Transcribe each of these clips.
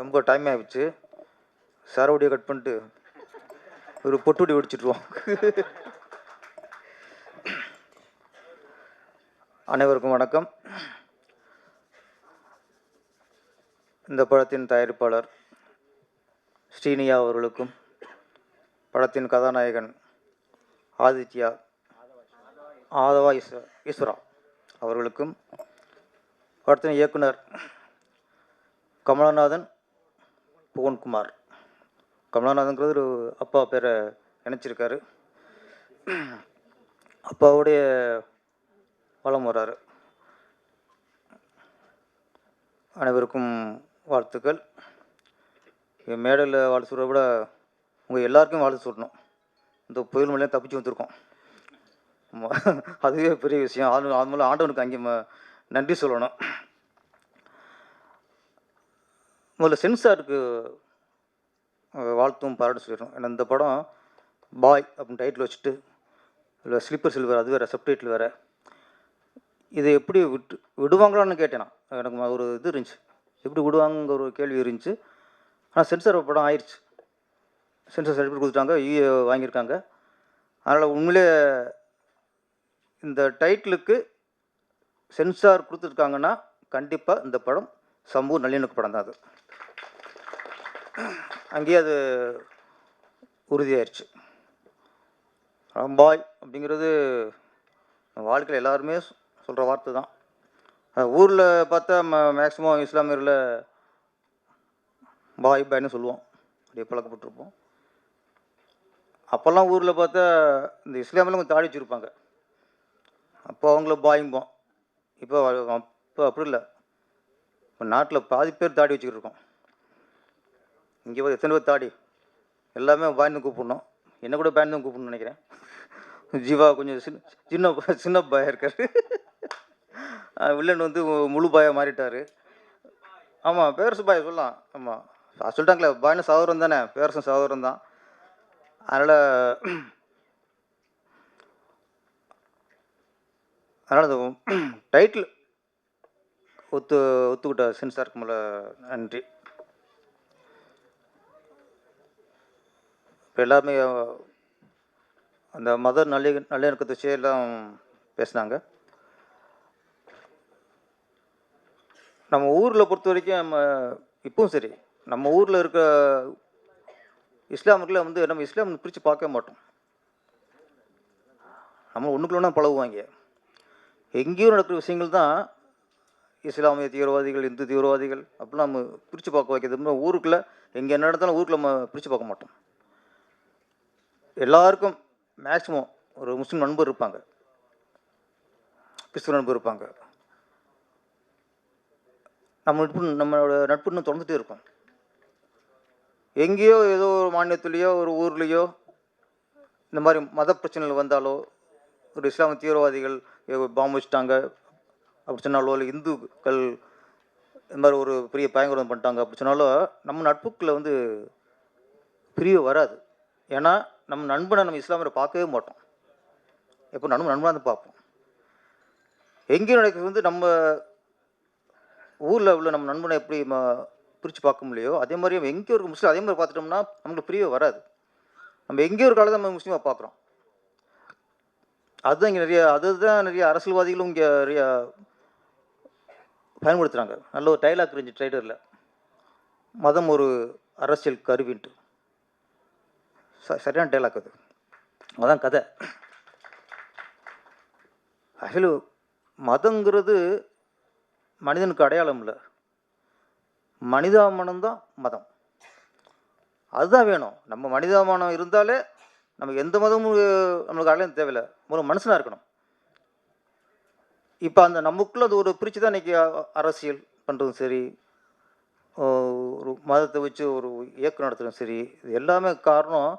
ரொம்ப டைம் ஆகிடுச்சு சரவடியை கட் பண்ணிட்டு ஒரு பொட்டுடி வெடிச்சிட்ருவோம் அனைவருக்கும் வணக்கம். இந்த படத்தின் தயாரிப்பாளர் ஸ்ரீனியா அவர்களுக்கும் படத்தின் கதாநாயகன் ஆதித்யா ஆதவா ஈஸ்வ ஈஸ்வரா அவர்களுக்கும் படத்தின் இயக்குனர் கமலநாதன் புவன்குமார் கமலநாதன்கிறது ஒரு அப்பா பேரை நினச்சிருக்காரு அப்பாவுடைய வளம் வர்றாரு அனைவருக்கும் வாழ்த்துக்கள். என் மேடையில் வாழ்த்து சொல்கிறத விட உங்கள் எல்லாருக்கும் வாழ்த்து சொல்லணும். இந்த புயல் மலையாக தப்பிச்சு வந்திருக்கோம். அதுவே பெரிய விஷயம். அது அது மூலம் ஆண்டவனுக்கு அங்கே நன்றி சொல்லணும். முதல்ல சென்சாருக்கு வாழ்த்தும் பாராட்டு சொல்லிடணும். ஏன்னா இந்த படம் பாய் அப்படின்னு டைட்டில் வச்சுட்டு இல்லை ஸ்லீப்பர் சில்வர் அது வேறு சப்டைட்டில் வேறு. இதை எப்படி விட்டு விடுவாங்களான்னு கேட்டேன் நான். எனக்கு ஒரு இது இருந்துச்சு. எப்படி விடுவாங்க ஒரு கேள்வி இருந்துச்சு. ஆனால் சென்சார் படம் ஆயிடுச்சு சென்சார் சர்டிஃபிகேட் கொடுத்துட்டாங்க யூஏ வாங்கியிருக்காங்க. அதனால் உண்மையிலே இந்த டைட்டிலுக்கு சென்சார் கொடுத்துருக்காங்கன்னா கண்டிப்பாக இந்த படம் சமூக நல்லிணக்க படம் தான் அது. அங்கேயே அது உறுதியாயிருச்சு. பாய் அப்படிங்கிறது வாழ்க்கையில் எல்லாருமே சொல்கிற வார்த்தை தான். ஊரில் பார்த்தா ம மேக்ஸிமம் இஸ்லாமியரில் பாய் பாய்னு சொல்லுவோம். அப்படியே பழக்கப்பட்டிருப்போம். அப்போல்லாம் ஊரில் பார்த்தா இந்த இஸ்லாமியில் கொஞ்சம் தாடி வச்சுருப்பாங்க. அப்போ அவங்கள பாயும்போம். இப்போ அப்போ அப்படி இல்லை. இப்போ நாட்டில் பாதி பேர் தாடி வச்சுக்கிட்டு இருக்கோம். இங்கே போய் எத்தனை பேர் தாடி? எல்லாமே பாய்னு கூப்பிடணும். என்ன கூட பேன் தான் கூப்பிடணும்னு நினைக்கிறேன். ஜீவா கொஞ்சம் சின்ன சின்ன சின்ன பாயா இருக்கார். வில்லன் வந்து முழு பாயாக மாறிட்டார். ஆமாம் பேரசு பாய் சொல்லலாம். ஆமாம் சொல்லிட்டாங்களே பாய்னு சகோதரம் தானே. பேரசன் சகோதரம் தான். அதனால் அதனால் அந்த டைட்டில் ஒத்து ஒத்துக்கிட்ட சென்சாருக்கு மேலே நன்றி. இப்போ எல்லாருமே அந்த மத நல்லி நல்லிணக்கத்தை வச்சு எல்லாம் பேசினாங்க. நம்ம ஊரில் பொறுத்த வரைக்கும் நம்ம இப்பவும் சரி நம்ம ஊரில் இருக்க இஸ்லாமியர்களை வந்து நம்ம இஸ்லாம் பிரித்து பார்க்கவே மாட்டோம். நம்ம ஒன்றுக்குள்ளே பழகுவாங்க. எங்கேயும் நடக்கிற விஷயங்கள் தான் இஸ்லாமிய தீவிரவாதிகள் இந்து தீவிரவாதிகள் அப்படிலாம் நம்ம பிரித்து பார்க்க வைக்கிறது. ஊருக்குள்ளே எங்கே என்ன நடந்தாலும் ஊருக்குள்ள நம்ம பிரித்து பார்க்க மாட்டோம். எல்லாருக்கும் மேக்ஸிமம் ஒரு முஸ்லீம் நண்பர் இருப்பாங்க. கிறிஸ்துவ நண்பர் இருப்பாங்க. நம்ம நட்பு நம்மளோட நட்பு இன்னும் இருக்கோம் இருக்கும். எங்கேயோ ஏதோ ஒரு மாநிலத்துலேயோ ஒரு ஊர்லேயோ இந்த மாதிரி மத பிரச்சனைகள் வந்தாலோ ஒரு இஸ்லாமிய தீவிரவாதிகள் பாம்பு வச்சுட்டாங்க அப்படி சொன்னாலோ இல்லை இந்துக்கள் இந்த மாதிரி ஒரு பெரிய பயங்கரம் பண்ணிட்டாங்க அப்படி சொன்னாலோ நம்ம நட்புக்களை வந்து பிரிவு வராது. ஏன்னா நம்ம நண்பனை நம்ம இஸ்லாமியரை பார்க்கவே மாட்டோம். எப்போ நண்பன் நண்பனாக தான் பார்ப்போம். எங்கேயும் நடக்கிறது வந்து நம்ம ஊரில் உள்ள நம்ம நண்பனை எப்படி பிரித்து பார்க்க முடியலையோ அதே மாதிரி நம்ம எங்கேயோ இருக்க முஸ்லீம் அதே மாதிரி பார்த்துட்டோம்னா நம்மளுக்கு பிரியவே வராது. நம்ம எங்கேயோ ஒரு காலத்தை நம்ம முஸ்லீமாக பார்க்குறோம். அதுதான் இங்கே நிறைய அதுதான் நிறைய அரசியல்வாதிகளும் இங்கே நிறைய பயன்படுத்துகிறாங்க நல்ல ஒரு டைலாக் இருந்துச்சு ட்ரைடரில் மதம் ஒரு அரசியல் கருவின்ட்டு. சரியான டைலாக் அது. அதான் கதை. ஆக்சுவலி மதங்கிறது மனிதனுக்கு அடையாளம் இல்லை. மனிதாமனம் தான் மதம். அதுதான் வேணும். நம்ம மனிதாமானம் இருந்தாலே நமக்கு எந்த மதமும் நம்மளுக்கு அடையாளம் தேவையில்லை. ஒரு மனுஷனாக இருக்கணும். இப்போ அந்த நமக்குள்ள அது ஒரு பிரித்து தான் இன்றைக்கி அரசியல் பண்ணுறதும் சரி ஒரு மதத்தை வச்சு ஒரு இயக்கம் நடத்துகிறதும் சரி இது எல்லாமே காரணம்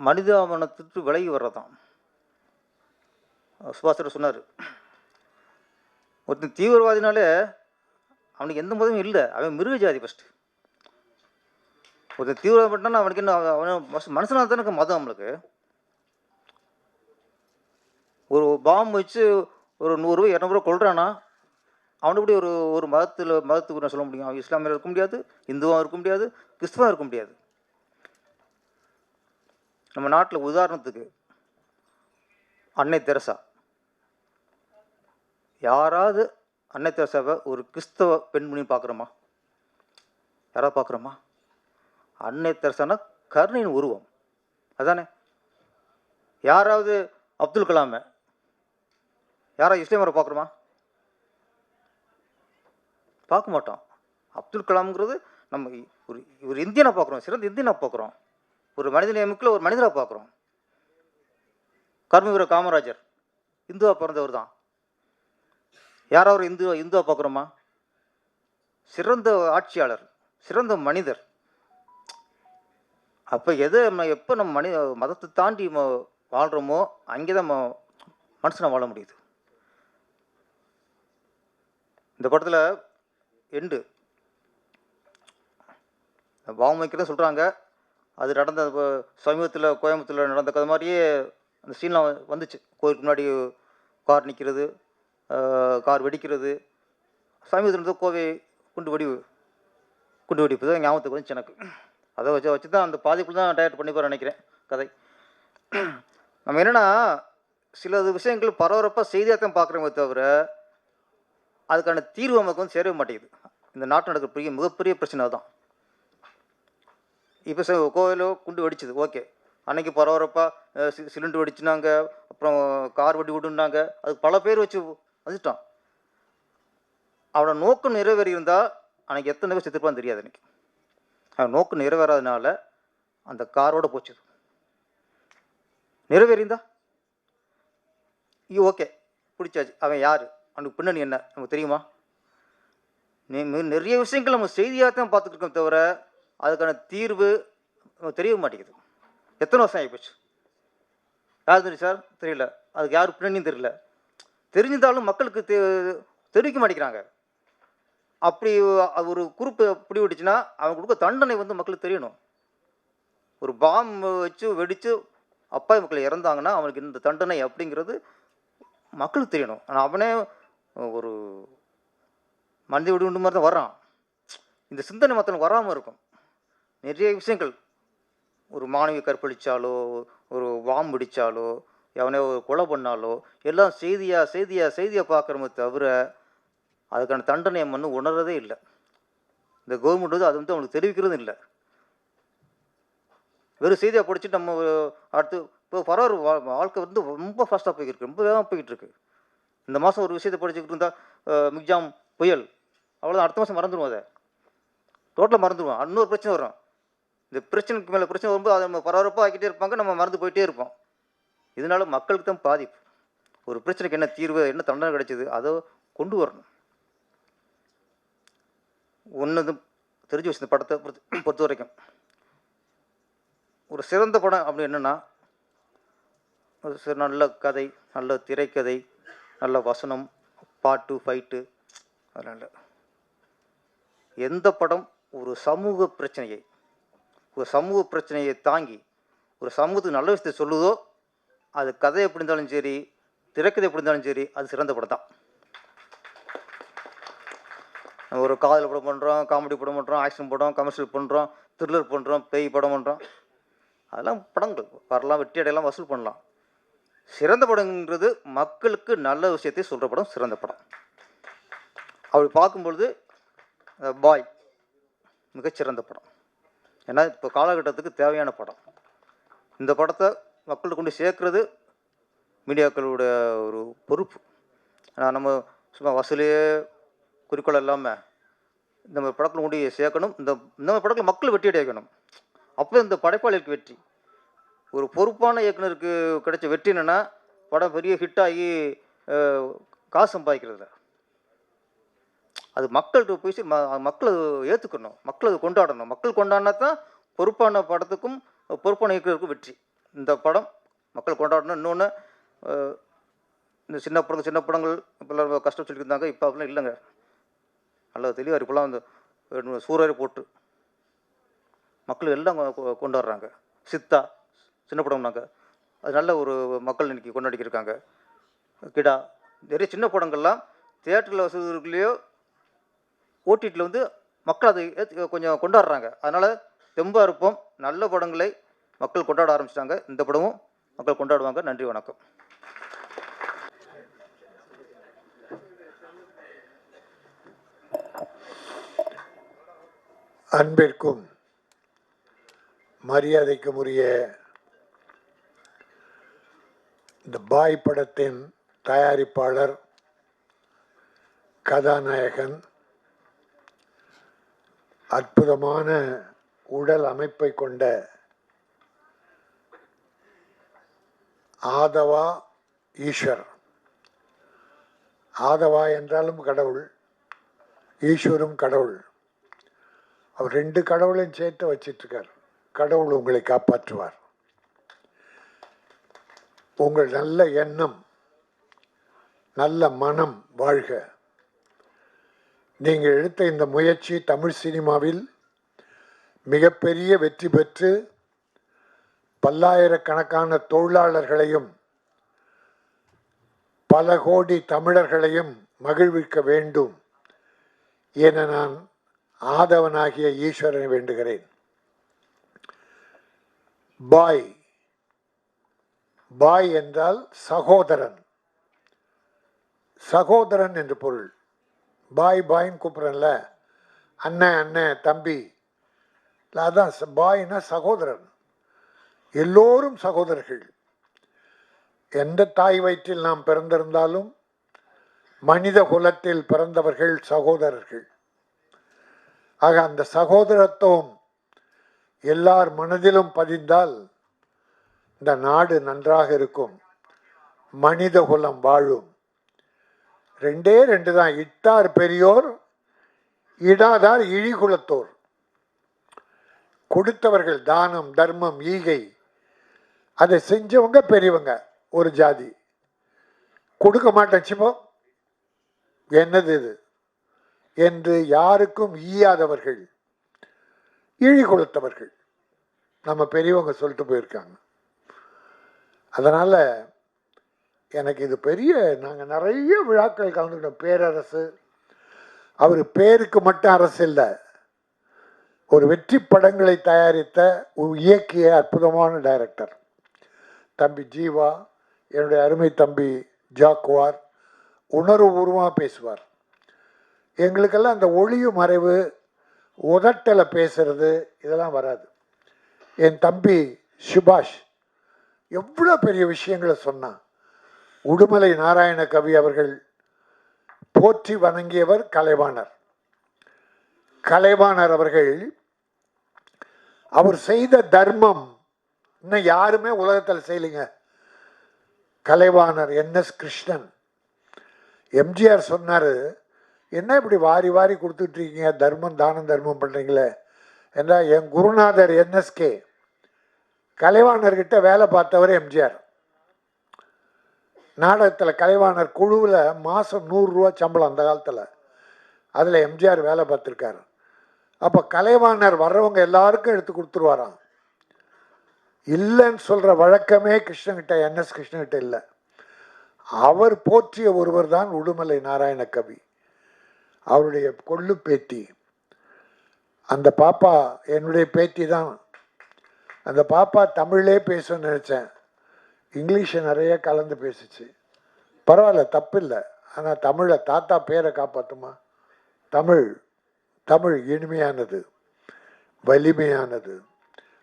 மனிதாமனத்துக்கு விலகி வர்றதான் சுபாஷர் சொன்னார் ஒருத்தன் தீவிரவாதினாலே அவனுக்கு எந்த மதமும் இல்லை அவன் மிருக ஜாதி ஃபஸ்ட்டு ஒருத்தன் தீவிரப்பட்டானா அவனுக்கு என்ன அவன் அவன் மனுஷனாக தானே மதம் நம்மளுக்கு ஒரு பாம்பு வச்சு ஒரு நூறுரூவா இரநூறுவா கொள்கிறானா அவனு இப்படி ஒரு ஒரு மதத்தில் மதத்துக்கு நான் சொல்ல முடியும்? அவன் இஸ்லாமியர் இருக்க முடியாது இந்துவாக இருக்க முடியாது கிறிஸ்துவாக இருக்க முடியாது. நம்ம நாட்டில் உதாரணத்துக்கு அன்னை தெரசா. யாராவது அன்னை தெரசாவை ஒரு கிறிஸ்தவ பெண்மணி பார்க்குறோமா? யாராவது பார்க்குறோமா? அன்னை தெரசானா கருணையின் உருவம். அதானே? யாராவது அப்துல் கலாமை. யாராவது இஸ்லாமரை பார்க்குறோமா? பார்க்க மாட்டோம். அப்துல் கலாம்ங்கிறது நம்ம இ- ஒரு ஒரு இந்தியனை பார்க்குறோம் சிறந்த இந்தியனை பார்க்குறோம். ஒரு மனித நேயமிக்கில் ஒரு மனிதரை பார்க்குறோம். கர்மவீர காமராஜர். இந்துவா பிறந்தவர் தான். யாராவது ஒரு இந்து இந்துவா பார்க்குறோமா? சிறந்த ஆட்சியாளர் சிறந்த மனிதர். அப்போ எதை நம்ம எப்போ நம்ம மனித மதத்தை தாண்டி வாழ்கிறோமோ அங்கே தான் நம்ம மனுஷனை வாழ முடியுது. இந்த படத்தில் எண்டு பாவமைக்கிறத சொல்கிறாங்க அது நடந்த இப்போ சமீபத்தில் கோயம்புத்தூரில் நடந்த கதை மாதிரியே அந்த சீன்லாம் வந்துச்சு. கோயிலுக்கு முன்னாடி கார் நிற்கிறது கார் வெடிக்கிறது. சமீபத்தில் இருந்து கோவை குண்டு வெடி குண்டு வெடிப்பு தான் ஞாபகத்துக்கு வந்துச்சு எனக்கு. அதை வச்சு வச்சு தான் அந்த பாதிப்புல தான் டயர்ட் பண்ணி போகிற நினைக்கிறேன் கதை. நம்ம என்னென்னா சில விஷயங்கள் பரபரப்பாக செய்தியாக தான் பார்க்குறோமே தவிர அதுக்கான தீர்வு நமக்கு வந்து சேரவே மாட்டேங்குது. இந்த நாட்டில் நடக்கிற பெரிய மிகப்பெரிய பிரச்சனை தான் இப்போ ச கோவிலோ குண்டு வெடிச்சது ஓகே. அன்னைக்கு பரபரப்பாக சிலிண்டர் வெடிச்சுனாங்க அப்புறம் கார் வெடி விடுனாங்க அது பல பேர் வச்சு வந்துட்டான் அவனோட நோக்கம் நிறைவேறி இருந்தால் அன்னைக்கு எத்தனை பேர் செத்துருப்பான்னு தெரியாது அன்னைக்கு. அவன் நோக்கம் நிறைவேறாதனால அந்த காரோட போச்சுது நிறைவேறிந்தா ஐயோ ஓகே. பிடிச்சாச்சு. அவன் யார்? அவனுக்கு பின்னணி என்ன? நமக்கு தெரியுமா? நிறைய விஷயங்கள் நம்ம செய்தியாக தான் பார்த்துட்டு இருக்கோம் தவிர அதுக்கான தீர்வு நமக்கு தெரிய மாட்டேங்குது. எத்தனை வருஷம் ஆகிப்போச்சு? யார் தெரியும் சார்? தெரியல. அதுக்கு யார் பின்னணியும் தெரியல. தெரிஞ்சிருந்தாலும் மக்களுக்கு தெ தெரிவிக்க மாட்டேங்கிறாங்க. அப்படி ஒரு குரூப்பு பிடி விட்டுச்சுன்னா அவங்க கொடுக்க தண்டனை வந்து மக்களுக்கு தெரியணும். ஒரு பாம் வச்சு வெடித்து அப்பா மக்கள் இறந்தாங்கன்னா அவனுக்கு இந்த தண்டனை அப்படிங்கிறது மக்களுக்கு தெரியணும். ஆனால் அவனே ஒரு மனித விடு மாதிரி தான் வர்றான். இந்த சிந்தனை மற்றவனுக்கு வராமல் இருக்கும். நிறைய விஷயங்கள். ஒரு மாணவி கற்பழிச்சாலோ ஒரு வாம் பிடிச்சாலோ எவனையோ ஒரு கொலை பண்ணாலோ எல்லாம் செய்தியாக செய்தியாக செய்தியாக பார்க்குறோமே தவிர அதுக்கான தண்டனையம் வந்து உணர்றதே இல்லை. இந்த கவர்மெண்ட் வந்து அது வந்து அவனுக்கு தெரிவிக்கிறதும் இல்லை. வெறும் செய்தியாக படிச்சுட்டு நம்ம அடுத்து இப்போ பரவாயில்ல வா- வாழ்க்கை வந்து ரொம்ப ஃபாஸ்ட்டாக போய்கிட்டு இருக்கு ரொம்ப வேகமாக போய்கிட்டு இருக்கு இந்த மாதம் ஒரு விஷயத்தை படிச்சுக்கிட்டு இருந்தால் மிக்ஜாம் புயல். அவ்வளோதான் அடுத்த மாதம் மறந்துடுவோம் அதை. டோட்டலாக மறந்துடுவோம் இன்னொரு பிரச்சனை வரும். இந்த பிரச்சனைக்கு மேலே பிரச்சனை வரும்போது அதை நம்ம பரபரப்பாக ஆக்கிட்டே இருப்பாங்க நம்ம மறந்து போயிட்டே இருப்போம். இதனால மக்களுக்கு தான் பாதிப்பு. ஒரு பிரச்சனைக்கு என்ன தீர்வு என்ன தண்டனை கிடைச்சது அதை கொண்டு வரணும். ஒன்று தெரிஞ்சு வச்சு இந்த படத்தை பொறுத்த பொறுத்த வரைக்கும். ஒரு சிறந்த படம் அப்படி என்னென்னா ஒரு நல்ல கதை நல்ல திரைக்கதை நல்ல வசனம் பாட்டு ஃபைட்டு அதனால். எந்த படம் ஒரு சமூக பிரச்சனையை ஒரு சமூக பிரச்சனையை தாங்கி ஒரு சமூகத்துக்கு நல்ல விஷயத்தை சொல்லுதோ அது கதை எப்படி இருந்தாலும் சரி திரைக்கதை எப்படி இருந்தாலும் சரி அது சிறந்த படம் தான். ஒரு காதல் படம் பண்ணுறோம் காமெடி படம் பண்ணுறோம் ஆக்ஷன் படம் கமர்ஷியல் பண்ணுறோம் த்ரில்லர் பண்ணுறோம் பேய் படம் பண்ணுறோம் அதெல்லாம் படங்கள். வரலாம் வெற்றி அடையலாம் வசூல் பண்ணலாம். சிறந்த படங்கிறது மக்களுக்கு நல்ல விஷயத்தை சொல்கிற படம் சிறந்த படம். அப்படி பார்க்கும்பொழுது பாய் மிகச்சிறந்த படம். ஏன்னா இப்போ காலகட்டத்துக்கு தேவையான படம். இந்த படத்தை மக்கள்கிட்ட கொண்டு சேர்க்குறது மீடியாக்களோட ஒரு பொறுப்பு. ஆனால் நம்ம சும்மா வசூலையே குறிக்கோள் இல்லாமல் இந்த மாதிரி படத்தில் கொண்டு சேர்க்கணும். இந்த இந்த மாதிரி படத்தில் மக்கள் வெற்றி அடைக்கணும் அப்போ இந்த படைப்பாளிகளுக்கு வெற்றி. ஒரு பொறுப்பான இயக்குனருக்கு கிடைச்ச வெற்றி என்னென்னா படம் பெரிய ஹிட் ஆகி காசு சம்பாதிக்கிறதுல. அது மக்கள்கிட்ட போய் மக்கள் ஏற்றுக்கணும் மக்கள் அதை கொண்டாடணும். மக்கள் கொண்டாடினா தான் பொறுப்பான படத்துக்கும் பொறுப்பான இயக்குநருக்கும் வெற்றி. இந்த படம் மக்கள் கொண்டாடணும். இன்னொன்று இந்த சின்ன படங்கள் சின்ன படங்கள் இப்போல்லாம் கஷ்டம் சொல்லியிருந்தாங்க. இப்போ அப்படிலாம் இல்லைங்க. நல்லா தெளிவாக இப்போலாம் வந்து அஹ், சூறாரி போட்டு மக்கள் எல்லாம் கொ- கொ- கொண்டாடுறாங்க. சித்தா சின்ன படம்னாங்க அது நல்ல ஒரு மக்கள் இன்னைக்கு கொண்டாடிக்கிருக்காங்க கிடா நிறைய சின்ன படங்கள்லாம் தியேட்டரில் வசதிக்குள்ளேயோ ஓடிடியில் வந்து மக்கள் அதை கொஞ்சம் கொண்டாடுறாங்க. அதனால் தெம்பாக இருப்போம். நல்ல படங்களை மக்கள் கொண்டாட ஆரம்பிச்சிட்டாங்க. இந்த படமும் மக்கள் கொண்டாடுவாங்க. நன்றி வணக்கம். அன்பிற்கும் மரியாதைக்கும் உரிய இந்த பாய் படத்தின் தயாரிப்பாளர் கதாநாயகன் அற்புதமான உடல் அமைப்பை கொண்ட ஆதவா ஈஸ்வர். ஆதவா என்றாலும் கடவுள் ஈஸ்வரும் கடவுள். அவர் ரெண்டு கடவுளையும் சேர்த்து வச்சிட்டு இருக்கார் கடவுள் உங்களை காப்பாற்றுவார். உங்கள் நல்ல எண்ணம் நல்ல மனம் வாழ்க. நீங்கள் எடுத்த இந்த முயற்சி தமிழ் சினிமாவில் மிகப்பெரிய வெற்றி பெற்று பல்லாயிரக்கணக்கான தொழிலாளர்களையும் பல கோடி தமிழர்களையும் மகிழ்விக்க வேண்டும் என நான் ஆதவனாகிய ஈஸ்வரனை வேண்டுகிறேன். பாய். பாய் என்றால் சகோதரன். சகோதரன் என்று பொருள். பாய் பாய்ன்னு கூப்பிட்றேன்ல. அண்ணன் அண்ணன் தம்பி. அதான் பாய்னா சகோதரன். எல்லோரும் சகோதரர்கள். எந்த தாய் வயிற்றில் நாம் பிறந்திருந்தாலும் மனித குலத்தில் பிறந்தவர்கள் சகோதரர்கள். ஆக அந்த சகோதரத்துவம் எல்லார் மனதிலும் பதிந்தால் இந்த நாடு நன்றாக இருக்கும். மனித குலம் வாழும். ரெண்டே ரெண்டு தான். இட்டார் பெரியோர் இடாதார் இழிகுலத்தோர். கொடுத்தவர்கள் தானம் தர்மம் ஈகை. அதை செஞ்சவங்க பெரியவங்க ஒரு ஜாதி. கொடுக்க மாட்டேன் சிப்போ என்னது இது? என்று யாருக்கும் ஈயாதவர்கள் இழி கொடுத்தவர்கள் நம்ம பெரியவங்க சொல்லிட்டு போயிருக்காங்க. அதனால் எனக்கு இது பெரிய நாங்கள் நிறைய விழாக்கள் கலந்துக்கிட்டோம். பேரரசு. அவர் பேருக்கு மட்டும் அரசு இல்லை. ஒரு வெற்றி படங்களை தயாரித்த இயக்கிய அற்புதமான டைரக்டர் தம்பி ஜீவா என்னுடைய அருமை தம்பி ஜாக்குவார் உணர்வுபூர்வமாக பேசுவார். எங்களுக்கெல்லாம் அந்த ஒளிவு மறைவு உதட்டலை பேசுறது இதெல்லாம் வராது. என் தம்பி சுபாஷ் எவ்வளோ பெரிய விஷயங்களை சொன்னான். உடுமலை நாராயண கவி அவர்கள் போற்றி வணங்கியவர் கலைவாணர். கலைவாணர் அவர்கள் அவர் செய்த தர்மம் இன்னும் யாருமே உலகத்தில் செய்யலைங்க. Kalaivanar N. S. Krishnan. MGR சொன்னார் என்ன இப்படி வாரி வாரி கொடுத்துட்ருக்கீங்க? தர்மம் தானம் தர்மம் பண்ணுறீங்களே ஏன்னா என் குருநாதர் என்எஸ்கே கலைவாணர்கிட்ட வேலை பார்த்தவர் எம்ஜிஆர். நாடகத்தில் கலைவாணர் குழுவில் மாதம் நூறுரூவா சம்பளம் அந்த காலத்தில். அதில் எம்ஜிஆர் வேலை பார்த்துருக்காரு. அப்போ கலைவாணர் வர்றவங்க எல்லாருக்கும் எடுத்து கொடுத்துருவாராம். இல்லைன்னு சொல்கிற வழக்கமே கிருஷ்ணகிட்ட என்எஸ் கிருஷ்ணகிட்ட இல்லை. அவர் போற்றிய ஒருவர் தான் உடுமலை நாராயண கவி. அவருடைய கொள்ளு பேத்தி. அந்த பாப்பா என்னுடைய பேத்தி தான். அந்த பாப்பா தமிழே பேசணும்னு நினச்சேன். இங்கிலீஷை நிறைய கலந்து பேசிச்சு. பரவாயில்ல தப்பில்லை. ஆனால் தமிழை தாத்தா பேரை காப்பாற்றுமா தமிழ் தமிழ் இனிமையானது வலிமையானது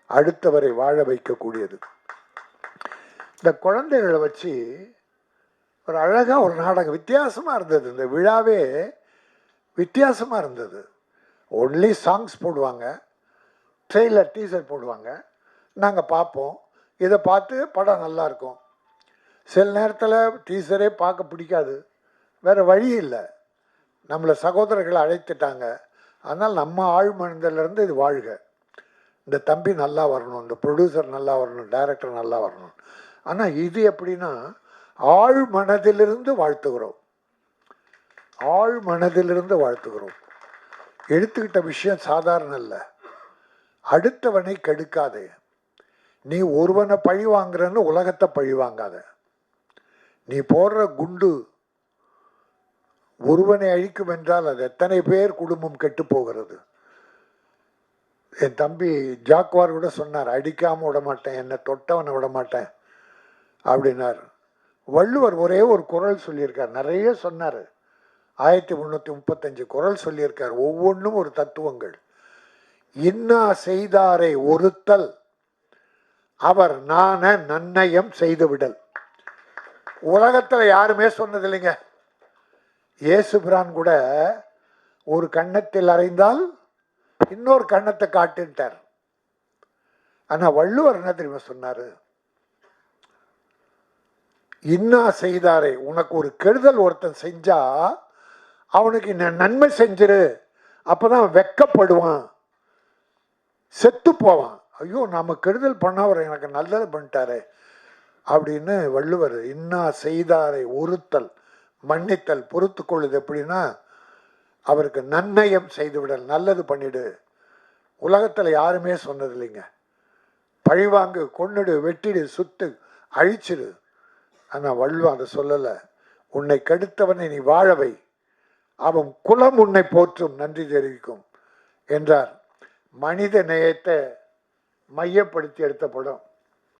அடுத்தவரை வாழ வைக்கக்கூடியது. இந்த குழந்தைகளை வச்சு ஒரு அழகாக ஒரு நாடகம் வித்தியாசமாக இருந்தது. இந்த விழாவே வித்தியாசமாக இருந்தது. ஒன்லி சாங்ஸ் போடுவாங்க ட்ரெய்லர் டீசர் போடுவாங்க. நாங்கள் பார்ப்போம். இதை பார்த்து படம் நல்லா இருக்கும் சில நேரத்தில் டீசரே பார்க்க பிடிக்காது. வேறு வழி இல்லை. நம்மளை சகோதரர்களை அழைத்துட்டாங்க. அதனால் நம்ம ஆழ் மனிதர்லேருந்து இது வாழ்க. இந்த தம்பி நல்லா வரணும் இந்த ப்ரொடியூசர் நல்லா வரணும் டைரக்டர் நல்லா வரணும். ஆனால் இது எப்படின்னா ஆழ் மனதிலிருந்து வாழ்த்துகிறோம். ஆழ் மனதிலிருந்து வாழ்த்துகிறோம். எடுத்துக்கிட்ட விஷயம் சாதாரண இல்லை. அடுத்தவனை கெடுக்காதே. நீ ஒருவனை பழி வாங்குறன்னு உலகத்தை பழி வாங்காத. நீ போடுற குண்டு ஒருவனை அழிக்கும் என்றால் அது எத்தனை பேர் குடும்பம் கெட்டு போகிறது? என் தம்பி ஜாக்வார் கூட சொன்னார் அடிக்காமல் விட மாட்டேன் என்னை தொட்டவனை விட மாட்டேன் அப்படின்னார். வள்ளுவர் ஒரே ஒரு குரல் சொல்லியிருக்கார் நிறைய சொன்னார். ஆயிரத்தி முந்நூற்றி முப்பத்தஞ்சு குரல் சொல்லியிருக்கார் ஒவ்வொன்றும் ஒரு தத்துவங்கள். இன்னா செய்தாரை ஒருத்தல் அவர் நான நன்னயம் செய்துவிடல். உலகத்தில் யாருமே சொன்னது இல்லைங்க இயேசுபிரான் கூட ஒரு கன்னத்தில் அறைந்தால் இன்னொரு கன்னத்தை காட்டுன்ட்டார். ஆனால் வள்ளுவர் என்ன தெரியுமா சொன்னார்? இன்னா செய்தாரே உனக்கு ஒரு கெடுதல் ஒருத்தன் செஞ்சா அவனுக்கு இந்த நன்மை செஞ்சிரு. அப்போதான் வெக்கப்படுவான். செத்து போவான். ஐயோ நாம கெடுதல் பண்ணவர் எனக்கு நல்லது பண்ணிட்டாரே அப்படின்னு வள்ளுவர் இன்னா செய்தாரை ஒருத்தல் மன்னித்தல் பொறுத்து கொள்ளுது எப்படின்னா அவருக்கு நன்னயம் செய்துவிடல் நல்லது பண்ணிடு. உலகத்தில் யாருமே சொன்னது இல்லைங்க. பழிவாங்கு கொன்னுடு வெட்டிடு சுட்டு அழிச்சிடு. ஆனால் வள்ளுவன் அதை சொல்லலை. உன்னை கெடுத்தவனை நீ வாழவை அவன் குலம் உன்னை போற்றும். நன்றி தெரிவிக்கும். என்றார். மனித நேயத்தை மையப்படுத்தி எடுத்த படம்.